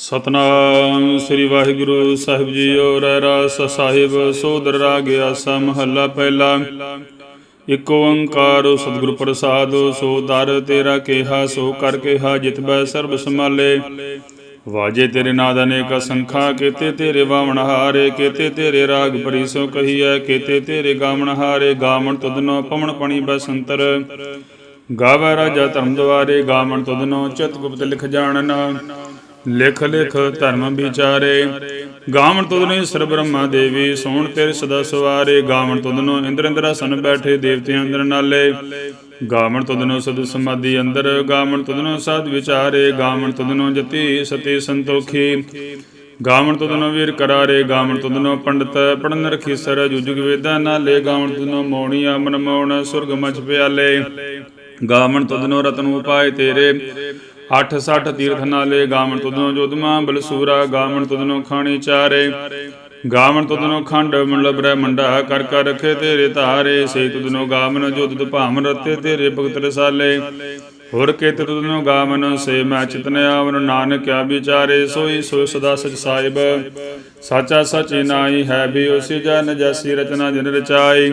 ਸਤਨਾਮ ਸ੍ਰੀ ਵਾਹਿਗੁਰੂ ਸਾਹਿਬ ਜੀਓ ਰਹਿ ਰਾਸ ਸਾਹਿਬ, ਸੋਦਰ ਰਾਗ ਆਸਾ ਮਹੱਲਾ ਪਹਿਲਾ। ਇਕ ਓੰਕਾਰ ਸਤਿਗੁਰ ਪ੍ਰਸਾਦ, ਸੋ ਦਰ ਤੇਰਾ ਕੇਹਾ, ਸੋ ਕਰ ਕੇਹਾ, ਜਿਤ ਜਿਤਬੈ ਸਰਬ ਸੰਭਾਲੇ। ਵਾਜੇ ਤੇਰੇ ਨਾਦ ਅਨੇਕ ਸੰਖਾ ਕੇਤੇ ਤੇਰੇ ਵਾਵਣ ਹਾਰੇ, ਕੇਤੇ ਤੇਰੇ ਰਾਗ ਪਰੀ ਸੋ ਕਹੀਐ, ਕੇਤੇ ਤੇਰੇ ਗਾਵਣ ਹਾਰੇ, ਗਾਵਣ ਤੁਧਨੋ ਪਵਨ ਪਣੀ ਬਸੰਤਰ ਗਾਵੈ ਰਾਜਾ ਧਰਮ ਦੁਆਰੇ, ਗਾਵਣ ਤੁਧਨੋ ਚਿਤ ਗੁਪਤ ਲਿਖ ਜਾਣਨਾ। ਲਿਖ ਲਿਖ ਧਰਮ ਵਿਚਾਰੇ, ਗਾਵਣ ਤੁਧਨੋ ਈਸ਼ਰ ਬ੍ਰਹਮਾ ਦੇਵੀ ਸੋਹਣ ਤੇਰੇ ਸਦਾ ਸਵਾਰੇ, ਗਾਵਣ ਤੁਧਨੋ ਇੰਦਰ ਇੰਦਰਾਸਨ ਬੈਠੇ ਦੇਵਤੇ ਅੰਦਰ ਨਾਲੇ। ਗਾਵਣ ਤੁਧਨੋ ਸਦ ਸਮਾਧੀ ਅੰਦਰ, ਗਾਵਣ ਤੁਧਨੋ ਸਾਧ ਵਿਚਾਰੇ, ਗਾਵਣ ਤੁਧਨੋ ਜਤੀ ਸਤੀ ਸੰਤੋਖੀ। ਗਾਵਣ ਤੁਧਨੋ ਵੀਰ ਕਰਾਰੇ, ਗਾਵਣ ਤੁਧਨੋ ਪੰਡਤ, ਪੜਨ ਰਖੀ ਸਰ ਜੁਜੁਗ ਵੇਦਾਂ ਨਾਲੇ। ਗਾਵਣ ਤੁਧਨੋ ਮੋਣੀਆ ਅਮਨ ਮੋਣ, ਸੁਰਗ ਮਚ ਪਿਆਲੇ। ਗਾਵਣ ਤੁਧਨੋ ਰਤਨ ਉਪਾਏ ਤੇਰੇ। 860 ਤੀਰਥ ਨਾਲੇ ਗਾਵਣ ਤੁਧਨੋ ਜੋਦਮਾ ਬਲਸੂਰਾ ਗਾਵਣ ਤੁਧਨੋ ਖਾਣੀ ਚਾਰੇ। ਗਾਵਣ ਤੁਧਨੋ ਖੰਡ ਮੰਡਲ ਬ੍ਰਹਮੰਡਾ ਕਰ ਕਰ ਰਖੇ ਤੇਰੇ ਧਾਰੇ। ਸੇ ਤੁਧਨੋ ਗਾਵਨ ਜੋ ਤੁਧ ਭਾਵਨ ਰਤੇ ਤੇਰੇ ਭਗਤ ਰਸਾਲੇ। ਹੋਰ ਕੇ ਤੁਧਨੋ ਗਾਵਨ ਸੇ ਮੈਂ ਚਿਤਨ ਆਵਨ ਨਾਨਕ ਕਿਆ ਵਿਚਾਰੇ। ਸੋਈ ਸੋ ਸਦਾ ਸਚ ਸਾਹਿਬ, ਸਾਚਾ ਸਚੀ ਨਾਈ ਹੈ ਵੀ ਉਸੇ ਜਨ ਜੈਸੀ ਰਚਨਾ ਜਿਨ ਰਚਾਈ।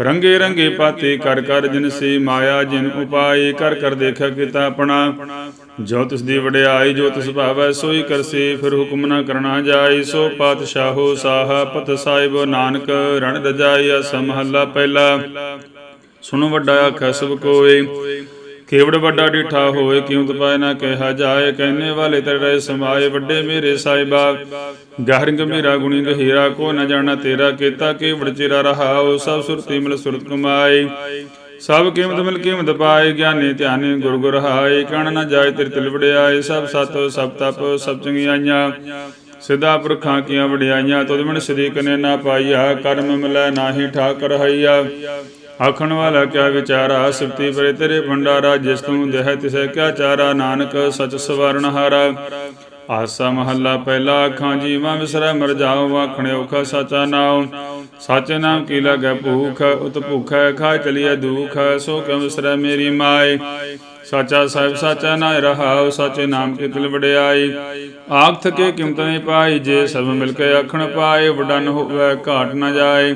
ਰੰਗੇ ਰੰਗੇ ਪਾਤੇ ਕਰ ਕਰ ਜਿਨ ਸੀ ਮਾਇਆ ਜਿਨ ਉਪਾਏ ਕਰ ਕਰ ਦੇਖਿਆ ਕੀਤਾ ਆਪਣਾ। ਜੋ ਤਿਸ ਦੀ ਵਡਿਆਈ, ਜੋ ਤਿਸ ਭਾਵੈ, ਸੋਈ ਕਰਸੇ, ਫਿਰ ਹੁਕਮ ਨਾ ਕਰਨਾ ਜਾਏ ਸੋ ਪਾਤਸ਼ਾਹੋ ਸਾਹਾ ਸਾਹਿਬ ਨਾਨਕ, ਰਣ ਰਜਾਈ ਅਸ ਪਹਿਲਾ। ਸੁਣੋ ਵੱਡਾ ਆਖੈ ਸਭ ਕੋਏ ਕੇਵੜ ਵੱਡਾ ਡਿਠਾ ਹੋਏ, ਕਿਉ ਤਪਾਇ ਨਾ ਕਹਿਆ ਜਾਏ, ਕਹਿਨੇ ਵਾਲੇ ਤੇਰੇ ਰਹੇ ਸਮਾਏ, ਵੱਡੇ ਮੇਰੇ ਸਾਹਿਬਾ। ਗਹਿਰ ਗੰਭੀਰਾ ਗੁਣੀ ਗਹੀਰਾ, ਕੋ ਨਾ ਜਾਣਾ ਤੇਰਾ, ਕੀਤਾ ਕੇਵੜ ਚਿਰਾ ਰਹਾਉ, ਸਭ ਸੁਰਤੀ ਮਿਲ ਸੁਰਤ ਕਮਾਏ। ਸਭ ਕੀਮਤ ਮਿਲ ਕੀਮਤ ਪਾਏ, ਗਿਆਨੀ ਧਿਆਨੀ ਗੁਰ ਗੁਰ ਹਾਏ, ਕਣ ਨ ਜਾਏ ਤੇਰੇ ਤਿਲ ਵੜਿਆਏ ਸਭ ਸਤ, ਸਭ ਤਪ, ਸਭ ਚੰਗਿਆਈਆਂ। ਸਿਧਾ ਪੁਰਖਾਂ ਕੀਆਂ ਵਡਿਆਈਆਂ, ਤੁਧ ਮਨ ਸ੍ਰੀ ਕਨੇ ਨਾ ਪਾਈਆ, ਕਰਮ ਮਿਲੈ ਨਾਹੀ ਠਾਕਰ ਹਈਆ। ਆਖਣ ਵਾਲਾ ਕਿਆ ਵਿਚਾਰਾ, ਸਿਫਤੀ ਪਰੇ ਤੇਰੇ ਭੰਡਾਰਾ, ਜਿਸ ਤੂੰ ਦੇਹ ਤਿਸੈ ਕਿਆ ਚਾਰਾ, ਨਾਨਕ ਸਚ ਸਵਰਨ ਹਾਰਾ। ਆਸਾ ਮਹੱਲਾ ਪਹਿਲਾ ਅੱਖਾਂ ਜੀਵਾਂ ਵਿਸਰੈ ਮਰ ਜਾਉ ਆਖਣੇ ਔਖਾ ਸਾਚਾ ਨਾਉ। ਸਾਚੇ ਨਾਮ ਕੀ ਲਾਗੈ ਭੂਖ, ਉਤ ਭੁਖੈ ਖਾ ਚਲੀਐ ਦੁਖ, ਸੋ ਕਿਉ ਵਿਸਰੈ ਮੇਰੀ ਮਾਏ? ਸਾਚਾ ਸਾਹਿਬ, ਸਾਚਾ ਨਾਇ ਰਹਾਉ, ਸਾਚੇ ਨਾਮ ਕੀ ਤਿਲ ਵਡਿਆਈ ਆਖ ਥਕੇ ਕਿਮਤ ਨਹੀਂ ਪਾਈ, ਜੇ ਸਭ ਮਿਲ ਕੇ ਆਖਣ ਪਾਏ, ਵਡਨ ਹੋਵੇ ਘਾਟ ਨਾ ਜਾਏ।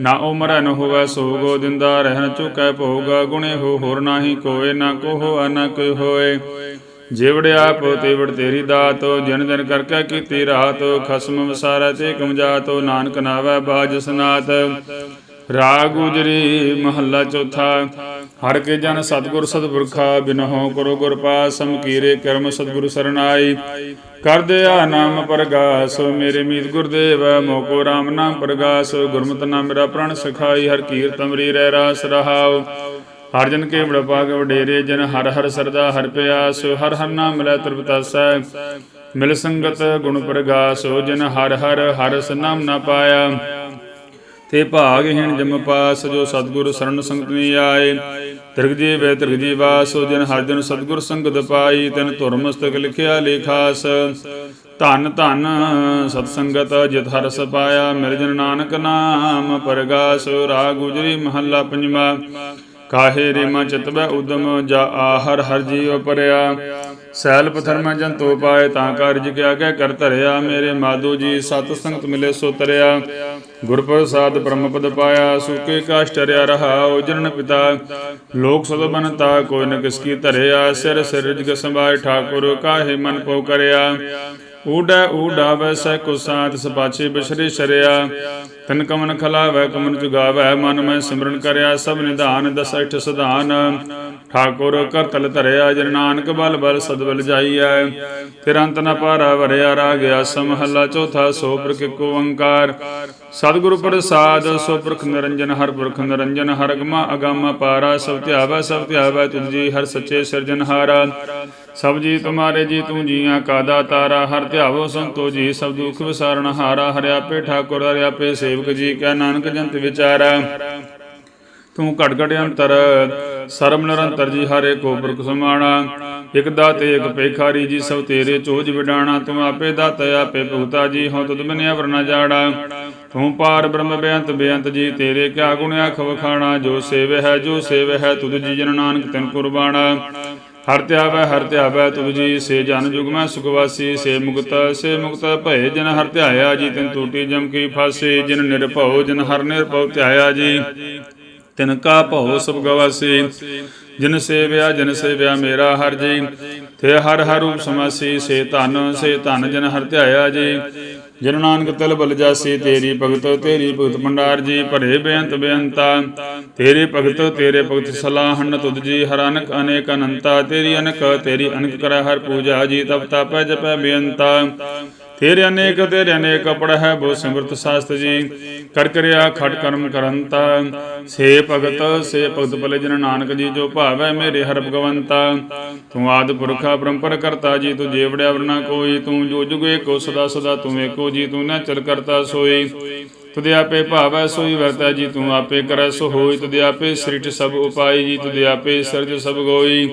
ਨਾ ਉਮਰੈ ਨ ਹੋਵੇ ਸੋਗੋ ਦਿੰਦਾ ਰਹਿਣ ਚੁਕੈ ਭੋਗਾ। ਗੁਣੇ ਹੋ ਹੋਰ ਨਾਹੀ ਕੋਏ, ਨਾ ਕੋਹ ਨਾ ਕੋਈ ਹੋਏ। ਜਿਵੜ ਆਪ ਤੇ ਤੇਰੀ ਦਾਤ, ਜਨ ਜਨ ਕਰ ਕੀਤੀ ਰਾਤ, ਖਸਮ ਵਸਾਰੈ ਤੇ ਕਮਜਾਤੋ ਨਾਨਕ ਨਾਵੈ ਬਾਜ ਸਨਾਤ। ਰਾਗ ਗੁਜਰੀ ਮਹੱਲਾ ਚੌਥਾ, ਹਰ ਕੇ ਜਨ ਸਤਗੁਰ ਸਤਪੁਰਖਾ, ਬਿਨਹੁ ਕਰੋ ਗੁਰ ਪਾਸ ਸਮਕੀਰੇ ਕਰਮ ਸਤਗੁਰ ਸਰਨਾਈ ਕਰ ਦਿਆ ਨਾਮ ਪ੍ਰਗਾਸ, ਮੇਰੇ ਮੀਤ ਗੁਰਦੇਵ, ਮੋਕੋ RAM ਨਾਮ ਪ੍ਰਗਾਸ, ਗੁਰਮਤਿ ਨਾਮ ਮੇਰਾ ਪ੍ਰਣ ਸਖਾਈ, ਹਰ ਕੀਰਤ ਅਮਰੀ ਰਹਿ ਰਾਸ ਰਹਾਉ। ਹਰ ਜਨ ਕੇ ਬੜਾ ਪਾਗ ਵਡੇਰੇ ਜਨ ਹਰ ਹਰ ਸਰਦਾ ਹਰ ਪਿਆਸ, ਹਰ ਹਰ ਨਾਮ ਮਿਲੈ ਤ੍ਰਿਪਤਾਸੈ ਮਿਲ ਸੰਗਤ ਗੁਣ ਪ੍ਰਗਾਸ, ਜਨ ਹਰ ਹਰ ਹਰਸ ਨਾਮ ਨਾ ਪਾਇਆ। ਤੇ ਭਾਗਹੀਣ ਜਮ ਪਾਸ, ਜੋ ਸਤਿਗੁਰ ਸਰਣ ਸੰਗਤ ਨੀ ਆਏ। ਤਿਰਗ ਜੀ ਤਿਰਗ ਜੀ ਜਨ ਹਰ ਜਨ ਸਤਿਗੁਰ ਸੰਗਤ ਪਾਈ। ਤਨ ਧੁਰ ਮਸਤਕ ਲਿਖਿਆ ਲੇਖਾਸ ਧਨ ਧਨ ਸਤ ਸੰਗਤ ਜਿਤ ਹਰਸ ਪਾਇਆ। ਮਿਲ ਜਨ ਨਾਨਕ ਨਾਮ ਪਰਗਾਸ, ਰਾਗ ਗੁਜਰੀ ਮਹੱਲਾ ਪੰਜਵਾ। ਕਾਹੇ ਰੇ ਮਾ ਚਿਤਵੈ ਉਦਮ, ਜਾ ਆਹਰ ਹਰ ਜੀਵ ਪਰਿਆ। ਸੈਲ ਪਥਰ ਮੈਂ ਤੋ ਪਾਏ, ਤਾਂ ਕਾਰਜ ਕਿਆ ਕਹਿ ਕਰ ਧਰਿਆ। ਮੇਰੇ ਮਾਧੋ ਜੀ ਸਤ ਸੰਗਤ ਮਿਲੇ ਸੋ ਤਰਿਆ। ਗੁਰ ਪ੍ਰਸਾਦ ਬ੍ਰਹਮ ਪਦ ਪਾਇਆ, ਸੁਕੇ ਕਾਸ਼ ਟਰਿਆ ਰਹਾ ਜਨਨ ਪਿਤਾ। ਲੋਕ ਸਦ ਬਨਤਾ ਕੋਈ ਨ ਕਿਸ ਕੀ ਧਰਿਆ। ਸਿਰ ਸਿਰ ਜਗ ਸੰਭਾਇ ਠਾਕੁਰ, ਕਾਹੇ ਮਨ ਪਉ ਕਰਿਆ। ਊਡਾ ਊਡਾ ਵੈਸੈ ਕੋ ਸਾਥ ਸਪਾਛੇ ਬਿਸ਼ਰੇ ਸ਼ਰਿਆ ਤਨ ਕਮਨ ਖਲਾਵੈ, ਕਮਨ ਜੁਗਾਵੈ, ਮਨ ਮੈਂ ਸਿਮਰਨ ਕਰਿਆ, ਸਭ ਨਿਧਾਨ ਦਸ ਅਠ ਸਧਾਨ। ਠਾਕੁਰ ਕਰਤਲ ਧਰਿਆ, ਜਨ ਨਾਨਕ ਬਲ ਬਲ ਸਦਬਲ ਜਾਈਐ। ਫਿਰ ਅੰਤ ਨ ਪਾਰਾ ਵਰਿਆ, ਰਾਗਿਆ ਸਮਹੱਲਾ ਚੌਥਾ ਸੋ ਪ੍ਰਕਿ ਕੋ ਓੰਕਾਰ ਸਤਿਗੁਰ ਪ੍ਰਸਾਦ ਸੋ ਪੁਰਖ ਨਿਰੰਜਨ, ਹਰ ਪੁਰਖ ਨਿਰੰਜਨ, ਹਰ ਅਗਮਾ, ਅਗੰਮ ਪਾਰਾ, ਸਭ ਧਿਆਵੈ ਸਭ ਧਿਆਵੈ ਤੁਝ ਜੀ, ਹਰ ਸੱਚੇ ਸਿਰਜਨਹਾਰਾ ਸਭ ਜੀ ਤੁਮਾਰੇ ਜੀ, ਤੂੰ ਜੀਆਂ ਕਾਦਾ ਤਾਰਾ, ਹਰ ਧਿਆਵੋ ਸੰਤੋ ਜੀ, ਸਭ ਦੁਖ ਵਿਸਾਰਨ ਹਾਰਾ। ਹਰਿਆ ਪੇ ਠਾਕੁਰ, ਹਰਿਆ ਪੇ ਸੇਵਕ ਜੀ, ਕੈ ਨਾਨਕ ਜੰਤ ਵਿਚਾਰਾ। ਤੂੰ ਘਟ ਘਟ ਅੰਤਰ ਸਰਬ ਨਿਰੰਤਰ ਜੀ ਹਰੇ ਕੋ ਪੁਰਖ ਸਮਾਣਾ, ਇਕ ਦਾਤੇ, ਇਕ ਪੇਖਾਰੀ ਜੀ ਸਭ ਤੇਰੇ ਚੋਜ ਵਿਡਾਣਾ, ਤੂੰ ਆਪੇ ਦਾਤਾ, ਆਪੇ ਭੂਤਾ ਜੀ, ਹਉ ਤੁਧ ਬਿਨਿਆ ਵਰਨਾ ਜਾੜਾ ਤੂੰ ਪਾਰ ਬ੍ਰਹਮ ਬੇਅੰਤ ਬੇਅੰਤ ਜੀ, ਤੇਰੇ ਕਿਆ ਗੁਣ ਆਖ ਵਖਾਣਾ, ਜੋ ਸੇਵ ਹੈ, ਜੋ ਸੇਵ ਹੈ, ਤੁਧ ਜੀ ਜਨ ਨਾਨਕ ਤਿਨ ਕੁਰਬਾਣਾ। ਹਰ ਧਿਆਵੈ ਹਰ ਧਿਆਵੈ ਤੁਮ ਜੀ, ਸੇ ਜਨ ਜੁਗ ਮੈਂ ਸੁਖ ਸੇ ਮੁਕਤ ਸੇ ਮੁਕਤ ਭਏ, ਜਨ ਹਰ ਧਿਆਇਆ ਜੀ, ਤਿਨ ਟੂਟੀ ਜਮ ਕੀ ਫਾਸੇ, ਜਿਨ ਨਿਰਭਉ, ਜਨ ਹਰ ਨਿਰਭਉ ਧਿਆਇਆ ਜੀ। ਤਿਨ ਕਾ ਭਉ ਸਭ ਗਵਾਸੀ। ਜਿਨ ਸੇਵਿਆ ਜਿਨ ਸੇਵਿਆ ਮੇਰਾ ਹਰ ਜੀ। ਤੇ ਹਰ ਹਰ ਰੂਪ ਸਮਾਸੀ, ਸੇ ਧਨ ਸੇ ਧਨ ਜਨ ਹਰ ਧਿਆਇਆ ਜੀ। ਜਨ ਨਾਨਕ ਤਲ ਬਲ ਜਾਸੀ, ਤੇਰੀ ਭਗਤ ਤੇਰੀ ਭਗਤ ਭੰਡਾਰ ਜੀ। ਭਰੇ ਬੇਅੰਤ ਬੇਅੰਤਾ, ਤੇਰੇ ਭਗਤ ਤੇਰੇ ਭਗਤ ਸਲਾਹਨ ਤੁਧ ਜੀ। ਹਰ ਅਨਕ ਅਨੇਕ ਅਨੰਤਾ, ਤੇਰੀ ਅਨਕ ਤੇਰੀ ਅਨਕ ਕਰੈ ਹਰ ਪੂਜਾ ਜੀ। ਤਪ ਤਪੈ ਜਪੈ ਬੇਅੰਤਾ। ਤੇਰੇ ਅਨੇਕ ਤੇਰੇ ਅਨੇਕ ਪੜ ਹੈ ਬੋ ਸਿਮਰਤ ਸਾਸਤ ਜੀ। ਕਰ ਕਰਿਆ ਖਟ ਕਰਮ ਕਰੰਤਾ। ਸੇ ਭਗਤ ਸੇ ਭਗਤ ਭਲੇ ਜਨ ਨਾਨਕ ਜੀ ਜੋ ਭਾਵੈ ਮੇਰੇ ਹਰ ਭਗਵੰਤਾ। ਤੂੰ ਆਦ ਪੁਰਖਾ ਪਰੰਪਰ ਕਰਤਾ ਜੀ, ਤੂੰ ਜੇਵੜਿਆ ਵਰਨਾ ਕੋਈ। ਤੂੰ ਜੋ ਜੁਗ ਏਕੋ ਸਦਾ ਸਦਾ ਤੂੰ ਏਕੋ ਜੀ, ਤੂੰ ਨਾ ਚਲ ਕਰਤਾ ਸੋਈ। ਤੁਦੇ ਆਪੇ ਭਾਵੈ ਸੋਈ ਵਰਤੈ ਜੀ, ਤੂੰ ਆਪੇ ਕਰੈ ਸੋ ਹੋਈ। ਤੁਦੇ ਆਪੇ ਸ੍ਰਿਟ ਸਭ ਉਪਾਈ ਜੀ ਤੁਦੇ ਆਪੇ ਸਿਰਜ ਸਭ ਗੋਈ।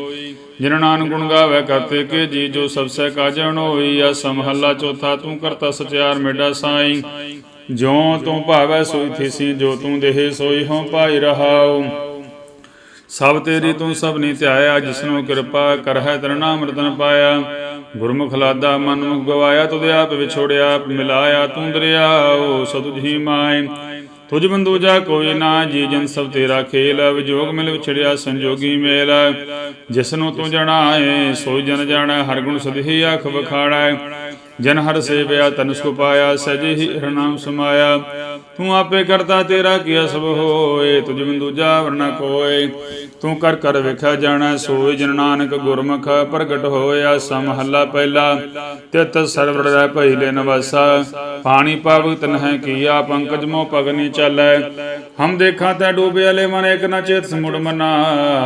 ਜਿਨ ਨਾਨਕ ਗੁਣ ਗਾਵੇ ਕਰਤੇ ਕੇ ਜੀ, ਜੋ ਸਭ ਸਹਿ ਕਾਜਣ ਹੋਈ ਆ, ਸਮਹੱਲਾ ਚੌਥਾ ਤੂੰ ਕਰਤਾ ਸਚਿਆਰ ਮੇਡਾ ਸਾਈ। ਜੋ ਤੂੰ ਭਾਵੈ ਸੋਈ ਥੀਸੀ, ਜੋ ਤੂੰ ਦੇਹ ਸੋਈ ਹਉ ਪਾਈ ਰਹਾਉ। ਸਭ ਤੇਰੀ ਤੂੰ ਸਭ ਨੀ ਧਿਆਇਆ, ਜਿਸਨੂੰ ਕਿਰਪਾ ਕਰ ਹੈ ਤੇਰਾ ਨਾਮ ਪਾਇਆ। ਗੁਰਮੁਖ ਲਾਦਾ ਮਨ ਮੁਖ ਗਵਾਇਆ, ਤੁਧ ਆਪ ਵਿਛੋੜਿਆ, ਮਿਲਾਇਆ ਤੂੰ ਦਰਿਆਓ ਸਤੁ ਜੀ ਮਾਏ ਤੁਝ ਬੰਦੂਜਾ ਕੋਈ ਨਾ ਜੀ ਜਨ ਸਭ ਤੇਰਾ ਖੇਲ ਵਿਜੋਗ ਮਿਲ ਵਿਛੜਿਆ ਸੰਜੋਗੀ ਮੇਲ ਜਿਸਨੂੰ ਤੂੰ ਜਣਾਏ ਸੋ ਜਨ ਜਾਣੈ, ਹਰ ਗੁਣ ਸਦਹੀ ਆਖ ਵਖਾੜੈ। ਜਨ ਹਰ ਸੇਵਿਆ, ਤਨ ਸੁਖ ਪਾਇਆ ਸਜੇ ਹੀ ਹਰਨਾਮ ਸਮਾਇਆ। ਤੂੰ ਆਪੇ ਕਰਤਾ ਤੇਰਾ ਕੀਆ ਸਭ ਹੋਏ, ਤੁਝ ਬਿਨ ਦੂਜਾ ਵਰਨਾ ਕੋਏ। ਤੂੰ ਕਰ ਕਰ ਵੇਖਿਆ ਜਾਣਾ ਸੋਈ ਜਨ ਨਾਨਕ ਗੁਰਮੁਖ ਪ੍ਰਗਟ ਹੋਇਆ, ਸਮਹੱਲਾ ਪਹਿਲਾ। ਤਿਤ ਸਰਵਰ ਰਹਿ ਪਹਿਲੇ ਨਵਾਸਾ, ਪਾਣੀ ਪਾਵ ਤਨਹਿ ਕੀਆ, ਪੰਕਜ ਮੋ ਪਗਨੀ ਚੱਲੈ। ਹਮ ਦੇਖਾਂ ਤੈ ਡੂਬੇ ਅਲੇ ਮਨ ਇਕ ਨਾ ਚੇਤ ਸਮੁੜ ਮਨਾ।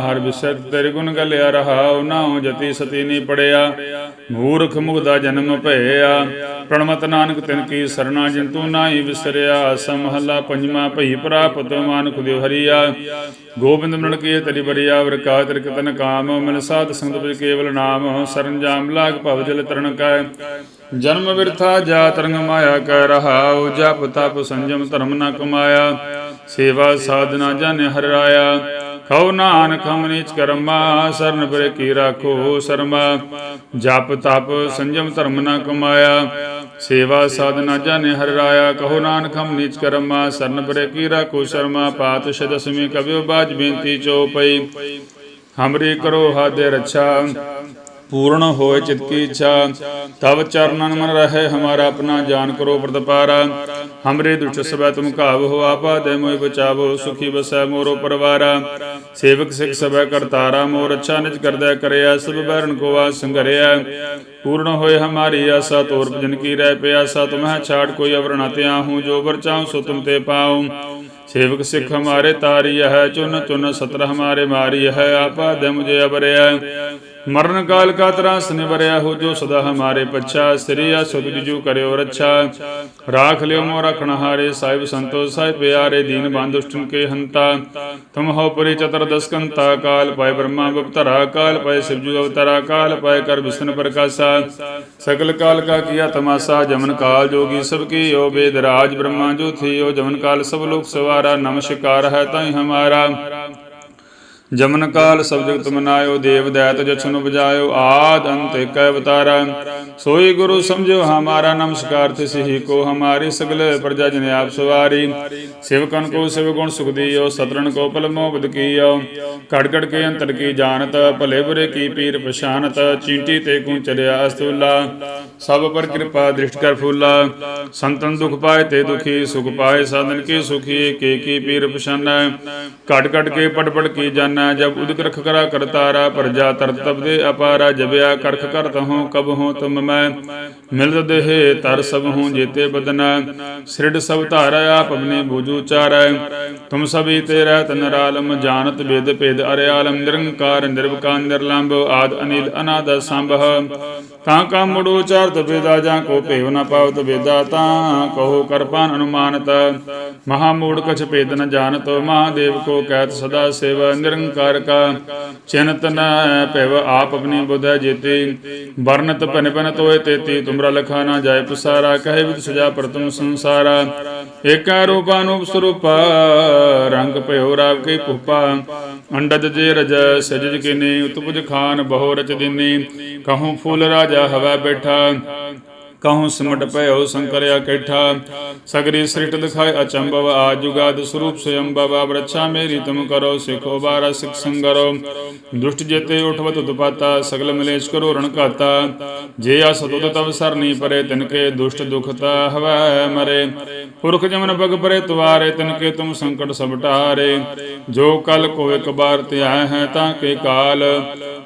ਹਰ ਬਿਸਰ ਤੇਰੇ ਗੁਣ ਗਲਿਆ ਰਹਾਉ ਨਾਉ ਜਤੀ ਸਤੀ ਨੀ ਪੜਿਆ। ਮੂਰਖ ਮੁਗਦਾ ਜਨਮ ਭਇਆ। ਪ੍ਰਣਮਤ ਨਾਨਕ ਤਿਨ ਕੀ ਸਰਣਾ ਜਿਨ ਤੂੰ ਨਾਹੀ ਵਿਸਰਿਆ, ਸਮਹੱਲਾ ਪੰਜਵਾ ਭਈ ਪ੍ਰਾਪਤ ਮਾਨੁਖ ਦਿਓ ਹਰੀਆ। ਗੋਬਿੰਦ ਮਨ ਕੀ ਤਰੀ ਬਰੀਆ ਵਰ ਕਾ ਤਰ ਕਤਨ ਕਾਮ, ਮਿਲ ਸਾਧ ਸੰਗਤ ਵਿੱਚ ਕੇਵਲ ਨਾਮ, ਸਰੰਜਾਮ ਲਾਗ ਭਵ ਜਲ ਤਰਨ ਕੈ। ਜਨਮ ਬਿਰਥਾ ਜਾ ਤਰੰਗ ਮਾਇਆ ਕੈ ਰਹਾਉ, ਜਪ ਤਪ ਸੰਜਮ ਧਰਮ ਨਾ ਕਮਾਇਆ। ਸੇਵਾ ਸਾਧਨਾ ਜਾਣੇ ਹਰ ਰਾਇਆ। ਕਉ ਨਾਨਕ ਹਮ ਨੀਚ ਕਰਮਾ, ਸਰਨ ਪਰੇ ਕੀ ਰਾਖੋ ਸ਼ਰਮਾ। ਜਪ ਤਪ ਸੰਜਮ ਧਰਮ ਨਾ ਕਮਾਇਆ। ਸੇਵਾ ਸਾਧਨਾ ਜਾਣੇ ਹਰ ਰਾਇਆ, ਕਹੋ ਨਾਨਕ ਹਮ ਨੀਚ ਕਰਮਾ, ਸਰਨ ਪਰੇ ਕੀ ਰਾਖੋ ਸ਼ਰਮਾ ਪਾਤਸ਼ਾਹ ਦਸਵੀਂ ਕਬਿਓ ਬਾਜ ਬੇਨਤੀ ਚੋਪਈ ਹਮਰੀ ਕਰੋ ਹਾਦੇ ਰੱਛਾ। ਪੂਰਨ ਹੋਏ ਚਿਤ ਕੀ ਇੱਛਾ, ਤਵ ਚਰਨਨ ਮਨ ਰਹੇ, ਹਮਾਰਾ ਆਪਣਾ ਜਾਨ ਕਰੋ ਪ੍ਰਤਪਾਰਾ। ਹਮਰੇ ਦੁਸ਼ਟ ਸਭੈ ਤੁਮ ਘਾਵ ਹੋ ਆਪਾ, ਦੇ ਮੋਇ ਬਚਾਵੋ, ਸੁਖੀ ਬਸੈ ਮੋਰੋ ਪਰਵਾਰਾ। ਸੇਵਕ ਸਿਖ ਸਭੈ ਕਰਤਾਰਾ ਮੋਰ ਅੱਛਾ ਨਿਜ ਕਰਦਾ ਕਰਿਆ, ਸਭ ਬੈਰਨ ਕੋ ਵਾ ਸੰਗਰਿਆ। ਪੂਰਨ ਹੋਏ ਹਮਾਰੀ ਆਸਾ, ਤੋਰ ਭਜਨ ਕੀ ਰਹਿ ਪਿਆਸਾ, ਤੁਮਹਿ ਛਾੜ ਕੋਈ ਅਵਰ ਨਾ ਤਿਆਹੂ ਜੋ ਵਰ ਚਾਹੂ ਸੋ ਤੁਮ ਤੇ ਪਾਉ। ਸੇਵਕ ਸਿੱਖ ਹਮਾਰੇ ਤਾਰੀ ਹੈ, ਚੁਨ ਚੁਨ ਸਤਰ ਹਮਾਰੇ ਮਾਰੀ ਹੈ, ਆਪਾ ਦੇ ਮੁਝੇ ਅਬਰਿਆ ਮਰਨ ਕਾਲ ਕਾ ਤਰਾਸ ਨਿਵਰਿਆ ਹੋ ਜੋ ਸਦਾ ਹਮਾਰੇ ਪਛਾ, ਸ੍ਰੀਆ ਸੁਖਜੂ ਕਰਿਓ ਰੱਛਾ। ਰਾਖ ਲਿਓ ਮੋ ਰਖਣ ਹਾਰੇ, ਸਾਹਿਬ ਸੰਤੋ, ਸਾਹਿਬ ਪਿਆਰੇ, ਦੀਨ ਬੰਦੁਸ਼ਟਨ ਕੇ ਹੰਤਾ। ਤੁਮ ਹੋ ਪਰੇ ਚਤਰ ਦਸਕੰਤਾ ਕਾਲ ਪਾਏ ਬ੍ਰਹਮਾ ਬਪਤਰਾ ਕਾਲ ਪਾਏ ਸਿਵਜੂ ਅਵਤਾਰਾ ਕਾਲ ਪਾਏ ਕਰ ਵਿਸ਼ਨ ਪ੍ਰਕਾਸ਼ਾ। ਸਕਲ ਕਾਲ ਕਾ ਕੀਆ ਤਮਾਸਾ, ਜਮਨ ਕਾਲ ਜੋਗੀ ਸਭ ਕੀ ਓ ਬੇਦ ਰਾਜ ਬ੍ਰਹਮਾ ਜੋ ਥੀ ਥੀਓ ਜਮਨ ਕਾਲ ਸਭ ਲੋਕ ਸਵਾਰਾ ਨਮਸਕਾਰ ਹੈ ਤਾਈ ਹਮਾਰਾ। ਜਮਨ ਕਾਲ ਸਭ ਜਗਤ ਮਨਾਇਓ, ਦੇਵ ਦੈਤ ਜਛਨ ਬਜਾਇਓ ਆਦ ਅੰਤ ਏਕੈ ਅਵਤਾਰਾ। ਸੋਈ ਗੁਰੂ ਸਮਝੋ ਹਮਾਰਾ ਨਮਸਕਾਰ ਤਿਸ ਕੋ ਹਮਾਰੀ ਸਗਲ ਪ੍ਰਜਾ ਜਨ ਆਪ ਸਵਾਰੀ। ਸੇਵਕਨ ਕੋ ਸਿਵ ਗੁਣ ਸੁਖ ਦੀਓ ਸਤਰਨ ਕੋ ਪਲਮੋ ਬਦ ਕੀਓ। ਕੜ ਕੜ ਕੇ ਅੰਤਰ ਕੀ ਜਾਣਤ, ਭਲੇ ਬੁਰੇ ਕੀ ਪੀਰ ਪਛਾਨਤ, ਚੀਂਟੀ ਤੇ ਕੂ ਚਲਿਆ ਅਸਤੁਲਾ। ਸਭ ਪਰ ਕਿਰਪਾ, ਦ੍ਰਿਸ਼ਟ ਕਰ ਫੂਲਾ। ਸੰਤਨ ਦੁਖ ਪਾਏ ਤੇ ਦੁਖੀ, ਸੁਖ ਪਾਏ ਸਾਧਨ ਕੀ ਸੁਖੀ, ਕੇ ਕੀ ਪੀਰ ਪਛਾਨੈ। ਕਟ ਕਟ ਕੇ ਪਟ ਪਟ ਕੀ ਜਾਣੈ ਜਬ ਉਦਕ ਰਖ ਕਰਾ ਕਰਤਾਰਾ ਪ੍ਰਜਾ ਤਰਤ ਦੇ ਅਪਾਰਾ, ਜਬਿਆ ਕਰਖ ਕਰਤ ਹੂੰ ਕਬ ਹੂੰ ਤੁਮ ਮੈਂ। ਮਿਲਤ ਦੇਹ, ਤਰ ਸਭ ਹੂੰ ਜੇਤੇ ਬਦਨਾ। ਸ੍ਰਿਡ ਸਭ ਧਾਰਾ, ਆਪ ਅਪਨੇ ਬੂਝੂ ਚਾਰੈ। ਤੁਮ ਸਭੀ ਤੇਰਾ ਤਨ ਰਾਲਮ ਜਾਣਤ ਬੇਦ ਭੇਦ ਅਰਿਆਲਮ, ਨਿਰੰਕਾਰ ਨਿਰਵਕਾਰ ਨਿਰਲੰਭ ਆਦ ਅਨਿਲ ਅਨਾਦ ਸੰਭਹ ਤਾਂ ਕਾ ਮੁੜੋ ਚਾਰਤ ਬੇਦਾ ਜਾਂ ਕੋ ਭੇਵ ਨ ਪਾਵਤ ਬੇਦਾ ਤਾਂ ਕਹੋ ਕਰਪਾਨ ਅਨੁਮਾਨਤ। ਮਹਾ ਮੂੜ ਕਛ ਭੇਦ ਨ ਜਾਣਤ, ਮਹਾਦੇਵ ਕੋ ਕਹਿਤ ਸਦਾ ਸੇਵਾ ਨਿਰੰਕਾਰ ਕਾ ਚਿੰਤ ਨ ਭੇਵ ਆਪ ਆਪਣੀ ਬੁਧ ਜੇਤੀ। ਵਰਨਤ ਪਨ ਪਨ ਤੋਏ ਤੇਤੀ, ਤੁਮਰਾ ਲਖਾ ਨਾ ਜਾਏ ਪਸਾਰਾ, ਕਹੇ ਵਿਦ ਸਜਾ ਪ੍ਰਤਮ ਸੰਸਾਰਾ। ਏਕਾ ਰੂਪਾਨੂਪ ਸਰੂਪਾ, ਰੰਗ ਭਇਓ ਰਾਵ ਕੇ ਭੂਪਾ। ਅੰਡਜ ਜੇ ਰਜ ਸਜਜ ਕਿਨੇ, ਉਤਪੁਜ ਖਾਨ ਬਹੁ ਰਚ ਦਿਨੇ। ਕਹੂੰ ਫੂਲ ਰਾਜਾ ਹਵਾ ਬੈਠਾ। uh, ਕਹੂੰ ਸਿਮਟ ਭਇਓ ਸੰਕਰਿਆ ਕੈਠਾ, ਸਗਰੀ ਸ੍ਰਿਟ ਦਿਖਾਇ ਅਚੰਭਵ ਆ ਸਰੂਪ ਸਯੰਭਵ ਆਬ ਰੱਛਾ ਮੇਰੀ ਤੁਮ ਕਰੋ, ਸਿਖੋ ਬਾਰਾ ਸਿਖ ਸੰਗਰੋ। ਦੁਸ਼ਟ ਜੇਤੇ ਉਠਵਤ ਉਤਪਾਤਾ, ਸਗਲ ਮਲੇਸ਼ ਕਰੋ ਰਣ ਘਾਤਾ। ਜੇ ਅਸ ਤੁਧ ਤਵ ਸਰਨੀ ਪਰੇ, ਤਿਨਕੇ ਦੁਸ਼ਟ ਦੁਖਤਾ ਹਵੈ ਮਰੇ। ਪੁਰਖ ਜਮਨ ਬਗ ਪਰੇ ਤੁਵਾਰੇ, ਤਿਨਕੇ ਤੁਮ ਸੰਕਟ ਸਭ ਟਾਰੇ। ਜੋ ਕਲ ਕੋ ਇਕ ਬਾਰ ਧਿਆਇ ਹੈ ਤਾਂ ਕੇ ਕਾਲ।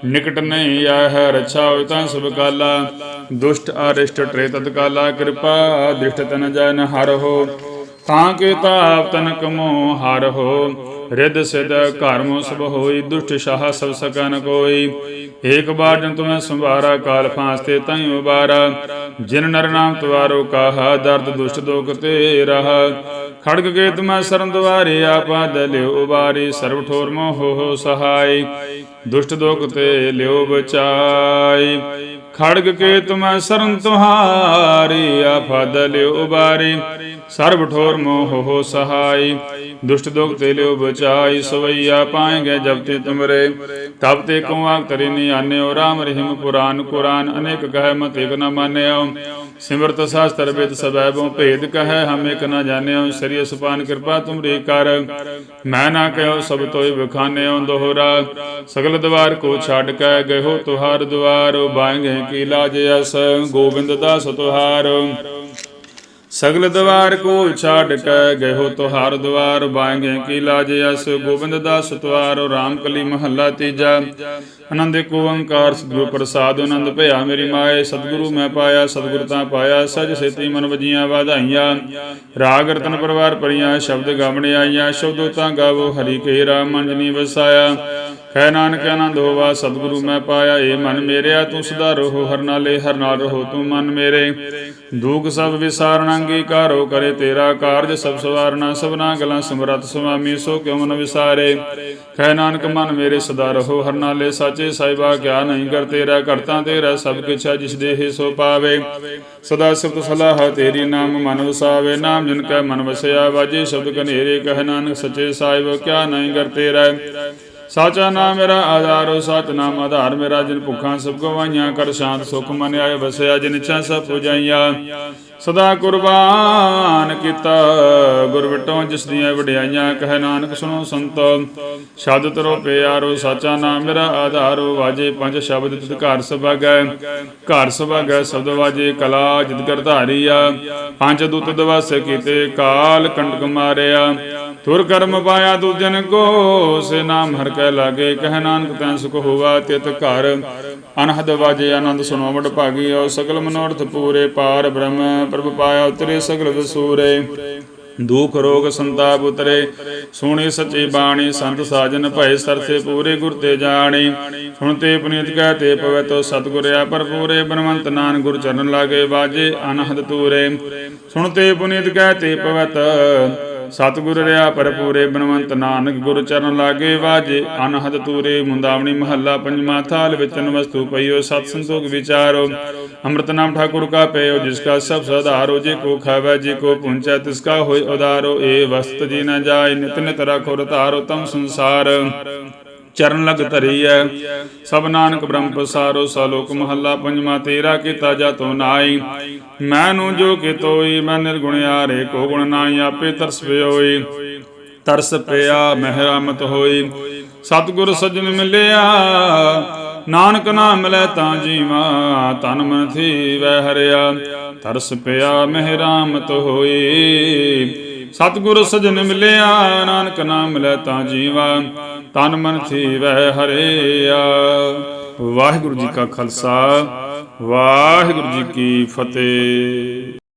ਨਿਕਟ ਨਹੀਂ ਆਇ ਹੈ, ਰੱਛਾ ਹੋਇ ਤਾਂ ਸਭ ਕਾਲਾ। ਦੁਸ਼ਟ ਅਰਿਸ਼ਟ ਟਰੇ ਤਤਕਾਲਾ ਕਿਰਪਾ ਦ੍ਰਿਸ਼ਟ ਤਨ ਜਨ ਹਰ ਹੋ। ਤਾਂ ਕੇ ਤਾਪ ਤਨ ਕਮੋ ਹਰ ਹੋ। ਰਿੱਧ ਸਿਧ ਘਰ ਸਭ ਹੋਈ, ਦੁਸ਼ਟ ਸ਼ਾਹ ਸਭ ਸਕਨ ਕੋਈ। ਏਕ ਬਾਰ ਜਨ ਤੁਮੈ ਸੰਭਾਰਾ, ਕਾਲ ਫਾਸਤੇ ਤੈ ਉਬਾਰਾ। ਜਿਨ ਨਰ ਨਾਮ ਤੁਵਾਰੋ ਕਾਹਾ, ਦਰਦ ਦੁਸ਼ਟ ਦੋਖ ਤੇ ਰਹਾ। ਖੜਗ ਕੇ ਤੁਮੈ ਸਰਨ ਦੁਆਰੇ, ਆਪਾ ਦਲਿਓ ਉਬਾਰੀ, ਸਰਬ ਠੋਰ ਮੋਹ ਹੋ ਹੋ ਸਹਾਈ। ਦੁਸ਼ਟ ਦੋਖ ਤੇ ਲਿਓ ਬਚਾਈ। ਖੜਗ ਕੇ ਤੁਮੈ ਸਰਨ ਤੁਹਾਰੀ ਆਫਦ ਲਿਓ ਉਬਾਰੀ। ਸਰਬ ਠੋਰ ਮੋਹ ਹੋ ਸਹਾਈ, ਦੁਸ਼ਟ ਦੋਖ ਤੇ ਲਿਓ ਬਚਾਈ, ਸਵਈਆ ਪਾਏਗੇ ਜਬ ਤੇ ਤੁਮਰੇ। ਤਬ ਤੇ ਕਉ ਤਰੇ ਨੀ ਆਨਿਓ, ਰਾਮ ਰਹੀਮ ਪੁਰਾਨ ਕੁਰਾਨ, ਅਨੇਕ ਕਹੈ ਮਤ ਇਕ ਨ ਮਾਨਿਓ। ਸਿਮਰਤ ਸਾਸਤਰ ਵੇਦ ਸਬੈਬੋਂ ਭੇਦ ਕਹੈ, ਹਮ ਇਕ ਨ ਜਾਣਿਓ। ਸ੍ਰੀ ਸੁਪਾਨ ਕਿਰਪਾ ਤੁਮਰੀ ਕਰ। ਮੈਂ ਨਾ ਕਹਿਓ ਸਭ ਤੋਇ ਬਖਾਨਿਓ ਦੋਹਰਾ। ਸਗਲ ਦਵਾਰ ਕੋ ਛੱਡ ਕੇ ਗਇਓ ਤੁਹਾਰ ਦੁਆਰ। ਬਾਂਗੇ ਕੀ ਲਾਜ ਅਸ, ਗੋਬਿੰਦ ਦਾਸ ਤੁਹਾਰ। ਸਗਲ ਦਵਾਰ ਕੋ ਛਾੜ ਕੇ ਗਇਓ ਤੁਹਾਰ ਦਵਾਰ, ਬਾਂਗੇ ਕੀ ਲਾਜ ਅਸ, ਗੋਬਿੰਦ ਦਾਸ ਤੁਹਾਰ ਰਾਮ ਕਲੀ ਮਹੱਲਾ ਤੀਜਾ। ਆਨੰਦ ਕੋ ਓੰਕਾਰ, ਸਤਿਗੁਰ ਪ੍ਰਸਾਦ, ਆਨੰਦ ਭਇਆ ਮੇਰੀ ਮਾਏ, ਸਤਿਗੁਰੂ ਮੈਂ ਪਾਇਆ, ਸਤਿਗੁਰ ਤਾਂ ਪਾਇਆ, ਸਜ ਸੇਤੀ ਮਨ ਵਜੀਆਂ ਵਾਧਾਈਆਂ। ਰਾਗ ਰਤਨ ਪਰਵਾਰ ਪਰੀਆਂ ਸ਼ਬਦ ਗਾਵਣੇ ਆਈਆਂ, ਸ਼ਬਦੋ ਤਾਂ ਗਾਵੋ, ਹਰੀ ਕੇ ਰਾਮ ਮੰਜਨੀ ਵਸਾਇਆ। ਹੈ ਨਾਨਕ ਆਨੰਦ, ਹੋਵਾ ਸਤਿਗੁਰੂ, ਮੈਂ ਪਾਇਆ ਏ ਮਨ ਮੇਰਿਆ ਤੂੰ ਸਦਾ ਰਹੋ, ਹਰ ਨਾਲੇ ਹਰ ਨਾਲ ਰਹੋ ਤੂੰ ਮਨ ਮੇਰੇ। ਦੁਖ ਸਭ ਵਿਸਾਰਣਾ, ਅੰਗੀਕਾਰੋ ਕਰੇ ਤੇਰਾ ਕਾਰਜ, ਸਭ ਸਵਾਰਨਾ, ਸਭਨਾ ਗਲਾਂ ਸਮਰਤ ਸੁਆਮੀ ਸੋ ਕਿਉ ਮਨ ਵਿਸਾਰੇ। ਕਹਿ ਨਾਨਕ, ਮਨ ਮੇਰੇ, ਸਦਾ ਰਹੋ, ਹਰ ਨਾਲੇ ਸਾਚੇ ਸਾਹਿਬਾ, ਕਿਆ ਨਹੀਂ ਕਰ ਤੇਰਾ, ਕਰਤਾ ਤੇਰਾ, ਸਭ ਕਿਛਾ ਜਿਸ ਦੇਹ ਸੋ ਪਾਵੇ। ਸਦਾ ਸਿਫਤ ਸਲਾਹ ਤੇਰੀ ਨਾਮ ਮਨ ਵਸਾਵੇ, ਨਾਮ ਜਿਨ ਕੈ ਮਨ ਵਸਿਆ, ਵਾਜੇ ਸ਼ਬਦ ਕਨੇਰੇ ਕਹਿ ਨਾਨਕ ਸੱਚੇ ਸਾਹਿਬ, ਕਿਆ ਨਹੀਂ ਕਰ ਤੇਰਾ। ਸਾਚਾ ਨਾਮ ਮੇਰਾ ਆਧਾਰੋ ਸਚ ਨਾਮ ਆਧਾਰ। ਮੇਰਾ ਜਿਨ ਭੁੱਖਾਂ ਸਭ ਗਵਾਈਆਂ, ਕਰ ਸ਼ਾਂਤ ਸੁਖ ਮਨ ਆਏ ਵਸਿਆ ਜਿਨ ਇੱਛਾ ਸਭ ਪੁਜਾਈਆਂ। ਸਦਾ ਕੁਰਬਾਨ ਕੀਤਾ, ਗੁਰ ਵਿਟੋਂ ਜਿਸ ਦੀਆਂ ਵਡਿਆਈਆਂ, ਕਹਿ ਨਾਨਕ ਸੁਣੋ ਸੰਤੋ। ਸ਼ਬਦ ਤਰੋ ਪਿਆਰੋ, ਸਾਚਾ ਨਾਮ ਮੇਰਾ ਆਧਾਰੋ ਵਾਜੇ ਪੰਜ ਸ਼ਬਦ ਤਿਤ ਘਰ ਸੁਭਾਗੈ। ਘਰ ਸੁਭਾਗੈ ਸ਼ਬਦ ਵਾਜੇ, ਕਲਾ ਜਿਤ ਕਰ ਧਾਰੀਆ। ਪੰਜ ਦੂਤ ਦਵਸ ਕੀਤੇ, ਕਾਲ ਕੰਟਕ ਮਾਰਿਆ। ਤੁਰ ਕਰਮ ਪਾਇਆ ਦੂਜਨ ਕੋ, ਸੇ ਨਾਮ ਹਰ ਕੈ ਲਾਗੇ, ਕਹਿ ਨਾਨਕ ਤੈ ਸੁਖ ਹੋਵਾ ਤਿਤ ਘਰ। ਅਨਹਦ ਵਾਜੇ ਆਨੰਦ ਸੁਣੋ ਵਡ ਭਾਗੀਓ ਸਗਲ ਮਨੋਰਥ ਪੂਰੇ ਪਾਰ ਬ੍ਰਹਮ, ਪ੍ਰਭ ਪਾਇਆ ਉਤਰੇ ਸਗਲ ਦਸੂਰੇ ਦੁਖ ਰੋਗ ਸੰਤਾਪ ਉਤਰੇ ਸੋਹਣੀ ਸੱਚੀ ਬਾਣੀ, ਸੰਤ ਸਾਜਨ ਭਏ ਸਰਸੇ ਪੂਰੇ ਗੁਰ ਤੇ ਜਾਣੀ। ਸੁਣ ਤੇ ਪੁਨੀਤ ਕਹਿ ਤੇ ਪਵੈ ਤੋ ਸਤਿਗੁਰਿਆ ਭਰਪੂਰੇ ਬਨਵੰਤ ਨਾਨ ਗੁਰ ਚਰਨ ਲਾਗੇ ਬਾਜੇ ਅਨਹਦ ਤੂਰੇ। ਸੁਣ ਤੇ ਪੁਨੀਤ ਕਹਿ ਤੇ ਪਵਤ ਸਤਿਗੁਰ ਰਿਆ ਭਰਪੂਰੇ ਬਨਵੰਤ ਨਾਨਕ ਗੁਰ ਚਰਨ ਲਾਗੇ ਵਾਜੇ, ਅਨਹਦ ਤੂਰੇ ਮੁੰਦਾਵਣੀ ਮਹੱਲਾ ਪੰਜਵਾਂ ਥਾਲ ਵਿਚਨ ਵਸਤੂ ਪਈਓ, ਸਤ ਸੰਤੋਖ ਵਿਚਾਰੋ। ਅੰਮ੍ਰਿਤ ਨਾਮ ਠਾਕੁਰ ਕਾ ਪਇਓ, ਜਿਸ ਕਾ ਸਭ ਸਦਾਰੋ ਜੇ ਕੋ ਖਾਵੇ, ਜੇ ਕੋ ਪੁੰਚੈ, ਤਿਸ ਕਾ ਹੋਇ ਉਦਾਰੋ। ਏ ਵਸਤ ਜੀ ਨ ਜਾਏ, ਨਿਤ ਨਿਤ ਰਖੋ ਰਤਾਰੋ ਤਮ ਸੰਸਾਰ। ਚਰਨ ਲਗ ਧਰੀਐ ਸਭ ਨਾਨਕ ਬ੍ਰਹਮ ਪਸਾਰੋ ਸਾਲੋਕ ਮਹੱਲਾ ਪੰਜਵਾਂ ਤੇਰਾ ਕੀਤਾ ਜਾ ਨਾਈ ਮੈਨੂ ਜੋ ਕਿ ਮੈਂ ਨਿਰਗੁਣ ਆਰੇ ਕੋ ਗੁਣ ਨਾਈ ਆਪੇ ਤਰਸ ਪਿਓਈ। ਤਰਸ ਪਿਆ ਮਹਿਰਮਤ ਹੋਈ। ਸਤਿਗੁਰ ਸਜਣ ਮਿਲਿਆ, ਨਾਨਕ ਨਾਮ ਮਿਲੈ ਤਾਂ ਜੀਵਾ, ਤਨ ਮਨ ਥੀ ਵੈ ਹਰਿਆ। ਤਰਸ ਪਿਆ ਮਹਿਰਾਮਤ ਹੋਈ। ਸਤਿਗੁਰ ਸਜਣ ਮਿਲਿਆ, ਨਾਨਕ ਨਾਮ ਮਿਲੈ ਤਾਂ ਜੀਵਾ। ਤਨ ਮਨ ਥੀ ਵੈ ਹਰਿਆ। ਵਾਹਿਗੁਰੂ ਜੀ ਕਾ ਖਾਲਸਾ ਵਾਹਿਗੁਰੂ ਜੀ ਕੀ ਫਤਿਹ।